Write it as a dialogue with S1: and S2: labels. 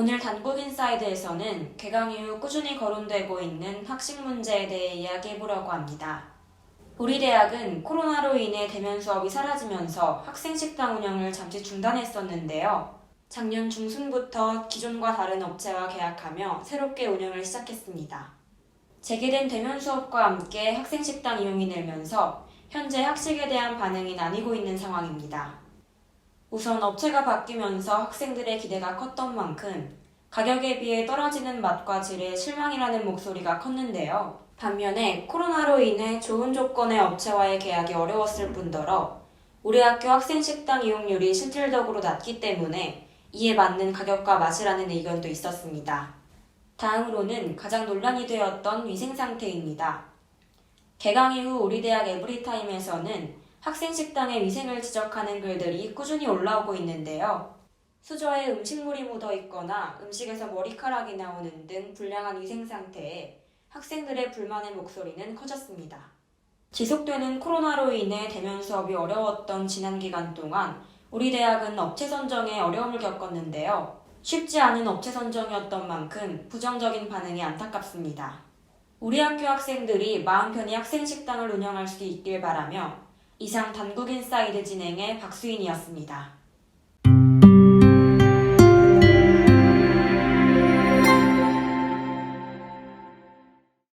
S1: 오늘 단국 인사이드에서는 개강 이후 꾸준히 거론되고 있는 학식 문제에 대해 이야기해보려고 합니다. 우리 대학은 코로나로 인해 대면 수업이 사라지면서 학생 식당 운영을 잠시 중단했었는데요. 작년 중순부터 기존과 다른 업체와 계약하며 새롭게 운영을 시작했습니다. 재개된 대면 수업과 함께 학생 식당 이용이 늘면서 현재 학식에 대한 반응이 나뉘고 있는 상황입니다. 우선 업체가 바뀌면서 학생들의 기대가 컸던 만큼 가격에 비해 떨어지는 맛과 질에 실망이라는 목소리가 컸는데요. 반면에 코로나로 인해 좋은 조건의 업체와의 계약이 어려웠을 뿐더러 우리 학교 학생 식당 이용률이 실질적으로 낮기 때문에 이에 맞는 가격과 맛이라는 의견도 있었습니다. 다음으로는 가장 논란이 되었던 위생 상태입니다. 개강 이후 우리 대학 에브리타임에서는 학생 식당의 위생을 지적하는 글들이 꾸준히 올라오고 있는데요. 수저에 음식물이 묻어 있거나 음식에서 머리카락이 나오는 등 불량한 위생 상태에 학생들의 불만의 목소리는 커졌습니다. 지속되는 코로나로 인해 대면 수업이 어려웠던 지난 기간 동안 우리 대학은 업체 선정에 어려움을 겪었는데요. 쉽지 않은 업체 선정이었던 만큼 부정적인 반응이 안타깝습니다. 우리 학교 학생들이 마음 편히 학생 식당을 운영할 수 있길 바라며 이상 단국인 사이드 진행의 박수인이었습니다.